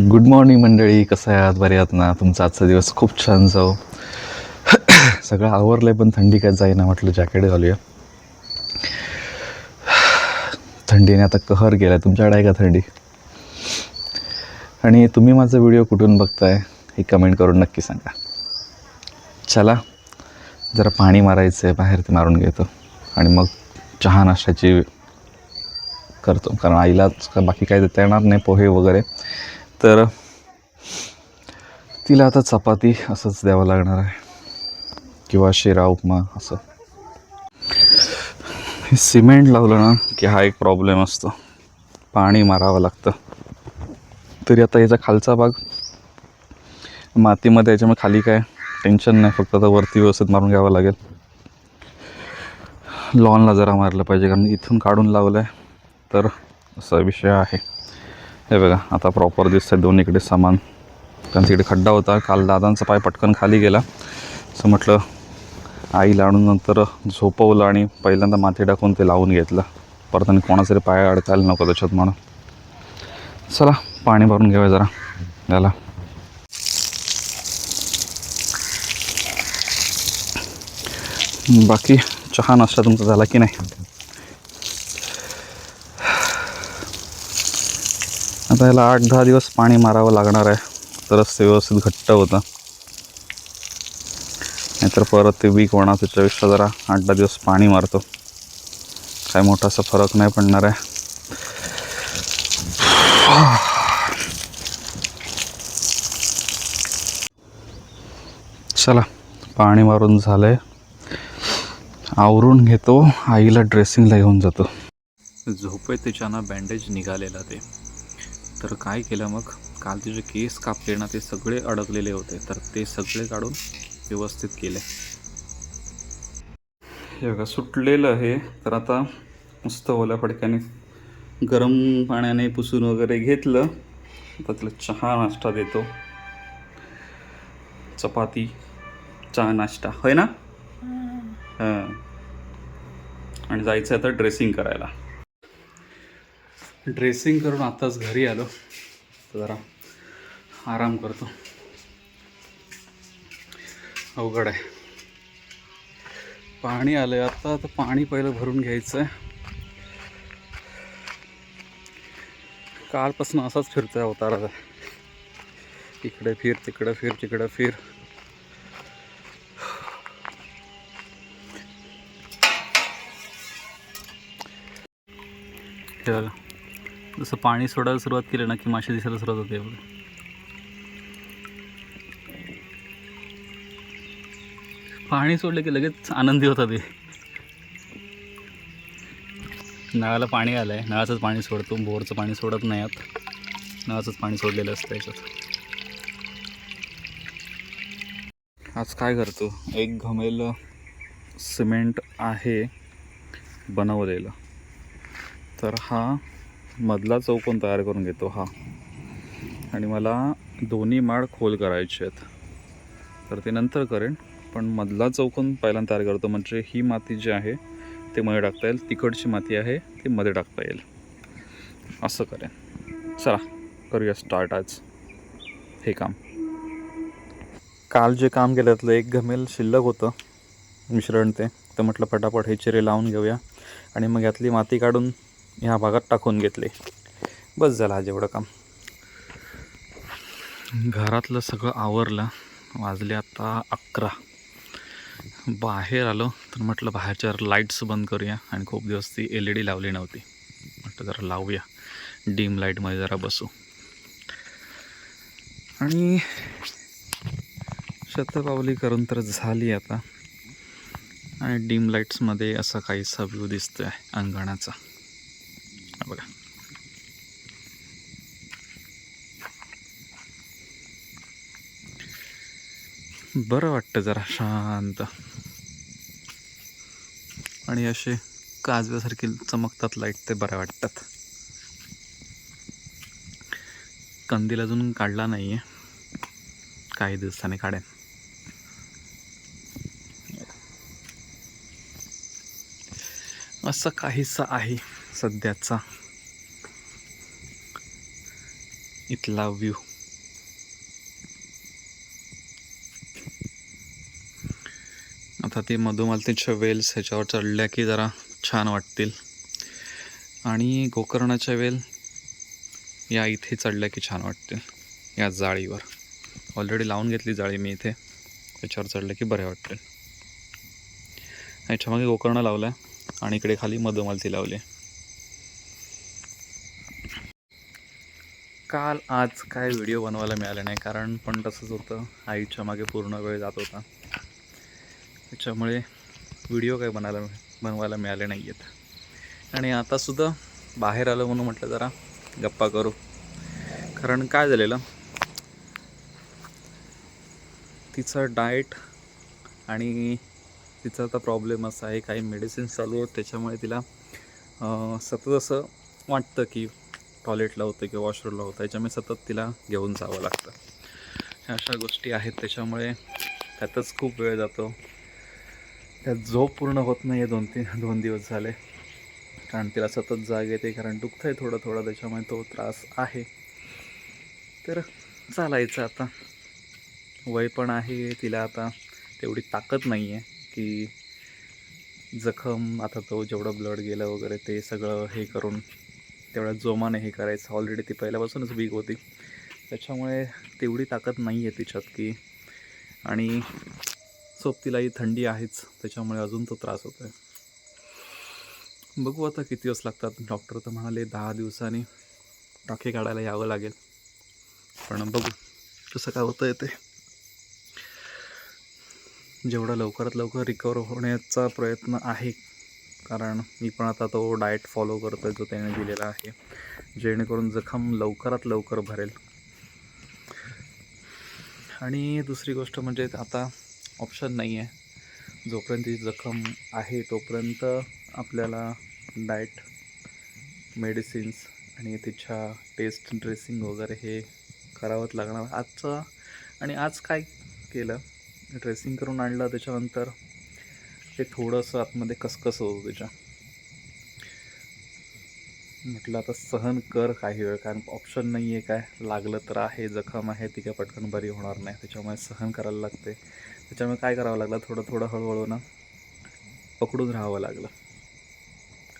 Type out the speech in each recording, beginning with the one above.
Good morning मंडळी. कसं आहात बरे आहात ना? तुमचा आजचा दिवस खूप छान जाऊ. सगळं आवरलं आहे पण थंडी काय जाईना म्हटलं जॅकेट घालूया. थंडीने आता कहर गेला तुमच्याकडे आहे का थंडी? आणि तुम्ही माझा व्हिडिओ कुठून बघताय हे कमेंट करून नक्की सांगा. चला जरा पाणी मारायचं आहे बाहेर ते मारून घेतो. आणि मग चहा नाश्त्याची करतो. कारण आईला बाकी काही देता येणार नाही पोहे वगैरे. तर तिला आता चपाती असंच द्यावं लागणार आहे. किंवा शिरा उपमा असं. हे सिमेंट लावलं ना की हा एक प्रॉब्लेम असतो. पाणी मारावं लागतं. तरी आता याचा खालचा भाग मातीमध्ये याच्यामुळे खाली काय टेन्शन नाही फक्त आता वरती व्यवस्थित मारून घ्यावं लागेल. लॉनला जरा मारलं पाहिजे कारण इथून काढून लावलं आहे तर असा विषय आहे. हे बघा आता प्रॉपर दिसत आहे दोन्हीकडे सामान. कारण तिकडे खड्डा होता काल दादांचा पाय पटकन खाली गेला. असं म्हटलं आईला आणून नंतर झोपवलं आणि पहिल्यांदा माती टाकून ते लावून घेतलं. परत आणि कोणाचा तरी पाय अडकायला नको त्याच्यात म्हणून. चला पाणी भरून घेऊया जरा. याला. बाकी चहा नाश्ता तुमचा झाला की नाही? आता याला आठ दहा दिवस पाणी मारावं लागणार आहे. तरच ते व्यवस्थित घट्ट होतं. नाहीतर परत ते वीक होणार त्याच्यापेक्षा जरा आठ दहा दिवस पाणी मारतो. काय मोठासा फरक नाही पडणार आहे. चला पाणी मारून झालं आहे आवरून घेतो आईला ड्रेसिंगला घेऊन जातो. झोपेत त्याच्यानं बँडेज निघालेला ते. तर काय केलं मग? काल तिचे केस कापले ना ते सगळे अडकलेले होते. तर ते सगळे काढून व्यवस्थित केले. हे बघा सुटलेलं आहे. तर आता मस्त ओल्या फडक्याने गरम पाण्याने पुसून वगैरे घेतलं. आता तिला चहा नाश्ता देतो. चपाती चहा नाश्ता. होय ना? हां. आणि जायचं आता ड्रेसिंग करायला. ड्रेसिंग करून आताच घरी आलो. तर जरा आराम करतो. अवघड आहे. पाणी आलं आहे आता तर पाणी पहिलं भरून घ्यायचं आहे कालपासून असाच फिरतोय अवताराचा इकडे फिर तिकडं फिर तिकडं फिर. हे जसं पाणी सोडायला सुरुवात केली ना की मासे दिसायला सुरुवात होते बघा पाणी सोडलं की लगेच आनंदी होता ते. नळाला पाणी आलं आहे नळाचंच पाणी सोडतो. बोरचं पाणी सोडत नाही आत. नळाचंच पाणी सोडलेलं असतं याच्यात. आज काय करतो? एक घमेल सिमेंट आहे बनवलेलं. तर हा मधला चौकोन तयार करून घेतो हा. आणि मला दोन्ही माळ खोल करायचे आहेत. तर ते नंतर करेन पण मधला चौकोन पहिल्यांदा तयार करतो. म्हणजे ही माती जी आहे ते मध्ये टाकता येईल. तिकडची माती आहे ती मध्ये टाकता येईल. असं करेन. चला करूया स्टार्ट आज. हे काम. काल जे काम केलं त्यातलं एक घमेल शिल्लक होतं मिश्रण ते. तर म्हटलं पटापट हे चिरे लावून घेऊया. आणि मग यातली माती काढून ह्या भागात टाकून घेतले. बस झालं आज एवढं काम. घरातलं सगळं आवरलं. वाजले आता अकरा. बाहेर आलो तर म्हटलं बाहेरच्या लाईट्स बंद करूया आणि खूप दिवस ती एल ई डी लावली नव्हती. म्हटलं जरा लावूया. डीम लाईटमध्ये जरा बसू. आणि शतपावली करून तर झाली आता. आणि डीम लाईट्समध्ये असा काहीसा दिसतो आहे अंगणाचा. बघा. बरं वाटतं जरा शांत. आणि असे काजव्यासारखे चमकतात लाइट ते बऱ्या वाटतात. कंदील अजून काढला नाही आहे काही दिवसाने काढेन. असं काहीसा आहे. सध्याचा इथला व्ह्यू आता ते मधुमालतीच्या वेल्स ह्याच्यावर चढल्या की जरा छान वाटतील. आणि गोकर्णाच्या वेल या इथे चढल्या की छान वाटतील या जाळीवर. ऑलरेडी लावून घेतली जाळी मी इथे. त्याच्यावर चढलं की बरे वाटतील. याच्यामागे गोकर्ण लावलं आणि इकडे खाली मधुमालती लावली काल आज काय व्हिडिओ बनवायला मिळाले नाही कारण पण तसंच होतं. आईच्या मागे पूर्ण वेळ जात होता. त्याच्यामुळे व्हिडिओ काय बनायला बनवायला मिळाले नाही आहेत आणि आतासुद्धा बाहेर आलं म्हणून म्हटलं जरा गप्पा करू. कारण काय झालेलं? तिचं डाएट आणि तिचा आता प्रॉब्लेम असा आहे काही मेडिसिन्स चालू आहेत त्याच्यामुळे तिला सतत असं वाटतं की टॉयलेटला होतं किंवा वॉशरूमला होतं त्याच्यामुळे सतत तिला घेऊन जावं लागतं. ह्या अशा गोष्टी आहेत त्याच्यामुळे त्यातच खूप वेळ जातो. त्यात झोप पूर्ण होत नाही आहे दोन तीन दोन दिवस झाले. कारण तिला सतत जाग येते कारण दुखतं आहे थोडं थोडं त्याच्यामुळे तो त्रास आहे. तर चालायचं आता. वय पण आहे तिला आता तेवढी ताकद नाही आहे की जखम आता तो जेवढं ब्लड गेलं वगैरे ते सगळं हे करून तेवढ्या जोमाने हे करायचं. ऑलरेडी ती पहिल्यापासूनच वीक होती. त्याच्यामुळे तेवढी ताकद नाही आहे तिच्यात की. आणि सोबतीलाही थंडी आहेच. त्याच्यामुळे अजून तो त्रास होतो आहे बघू आता किती दिवस लागतात. डॉक्टर तर म्हणाले दहा दिवसांनी टाके काढायला यावं लागेल. पण बघू कसं काय होतं ते. जेवढा लवकरात लवकर रिकवर होण्याचा प्रयत्न आहे कारण मी पण आता तो डाएट फॉलो करतो आहे जो त्याने दिलेला आहे. जेणेकरून जखम लवकरात लवकर भरेल. आणि दुसरी गोष्ट म्हणजे आता ऑप्शन नाही आहे जोपर्यंत ती जखम आहे तोपर्यंत आपल्याला डाएट मेडिसिन्स आणि तिच्या टेस्ट ड्रेसिंग वगैरे हे करावंच लागणार. आजचं आणि आज काय केलं? ड्रेसिंग करून आणलं त्याच्यानंतर ते थोडंसं आतमध्ये कसकस होतं त्याच्या. म्हटलं आता सहन कर काही वेळ कारण ऑप्शन नाही आहे काय. लागलं तर आहे जखम आहे ती काय पटकन बरी होणार नाही. त्याच्यामुळे सहन करायला लागते. त्याच्यामुळे काय करावं लागलं? थोडं थोडं हळूहळू ना पकडून राहावं लागलं.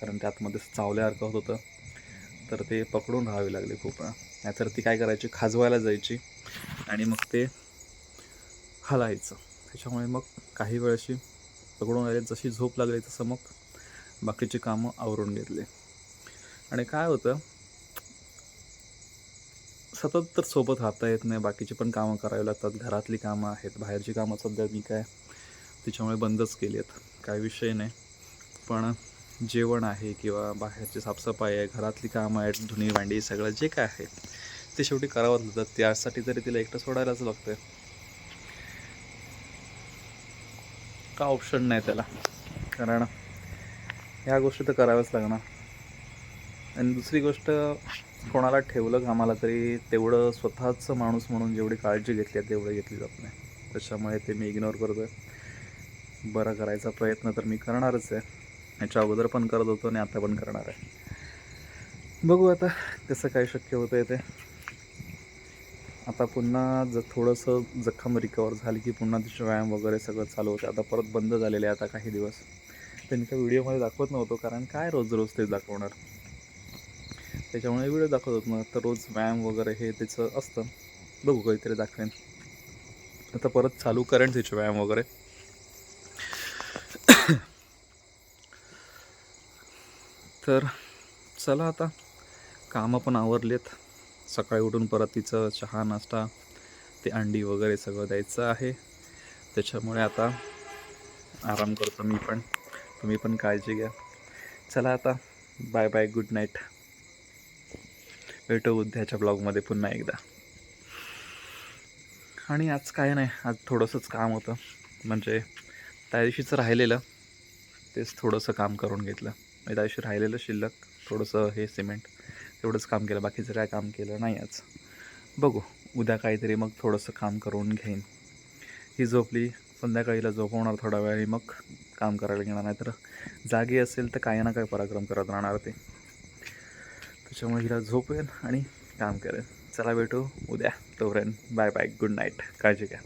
कारण ते आतमध्ये चावल्यासारखं होत होतं. तर ते पकडून राहावी लागले खूप. वेळा नाहीतर ती काय करायची? खाजवायला जायची. आणि मग ते हलायचं. त्याच्यामुळे मग काही वेळशी पकडून आले जशी झोप लागली तसं मग बाकीची कामं आवरून घेतले. आणि काय होतं सतत तर सोबत राहता येत नाही बाकीची पण कामं करावी लागतात. घरातली कामं आहेत बाहेरची कामं सध्या मी काय तिच्यामुळे बंदच केली आहेत काय विषय नाही. पण जेवण आहे किंवा बाहेरची साफसफाई आहे घरातली कामं आहेत धुणी भांडी सगळं जे काय आहे ते शेवटी करावंच लागतं त्यासाठी तरी तिला एकटं सोडायलाच लागतं का ऑप्शन नाही त्याला. कारण ह्या गोष्टी तर कराव्याच लागणार. आणि दुसरी गोष्ट कोणाला ठेवलं कामाला तरी तेवढं स्वतःचं माणूस म्हणून जेवढी काळजी घेतली आहे तेवढं घेतली जात नाही. त्याच्यामुळे ते मी इग्नोर करतो आहे बरं करायचा प्रयत्न तर मी करणारच आहे. याच्या अगोदर पण करत होतो आणि आता पण करणार आहे. बघू आता कसं काय शक्य होतं आहे ते. आता पुन्हा ज थोडंसं जखम रिकवर झाली की पुन्हा तिचे व्यायाम वगैरे सगळं चालू होते. आता परत बंद झालेले आहे आता काही दिवस. त्यांनी काय व्हिडिओमध्ये दाखवत नव्हतो कारण काय रोज रोज ते दाखवणार? त्याच्यामुळे व्हिडिओ दाखवत होत. ना तर रोज व्यायाम वगैरे हे त्याचं असतं. बघू काहीतरी दाखवेन. आता परत चालू करेन तिचे व्यायाम वगैरे. तर चला आता. कामं पण आवरलेत. सकाळी उठून परत तिचं चहा नाश्ता ते अंडी वगैरे सगळं द्यायचं आहे. त्याच्यामुळे आता आराम करतो मी पण. तुम्ही पण काळजी घ्या. चला आता बाय बाय गुड नाईट भेटू उद्याच्या ब्लॉगमध्ये पुन्हा एकदा. आणि आज काय नाही आज थोडंसंच काम होतं. म्हणजे त्या दिवशीच राहिलेलं तेच थोडंसं काम करून घेतलं. म्हणजे त्या दिवशी राहिलेलं शिल्लक थोडंसं हे सिमेंट. तेवढंच काम केलं बाकीचं काय काम केलं नाही आज. बघू उद्या काहीतरी मग थोडंसं काम करून घेईन. ही झोपली संध्याकाळीला झोपवणार थोडा वेळ मग काम करायला घेणार नाही तर जागी असेल तर काही ना काही पराक्रम करत राहणार ते. त्याच्यामुळे हिला झोपेल आणि काम करेन. चला भेटू उद्या. तोपर्यंत बाय बाय गुड नाईट. काळजी घ्या.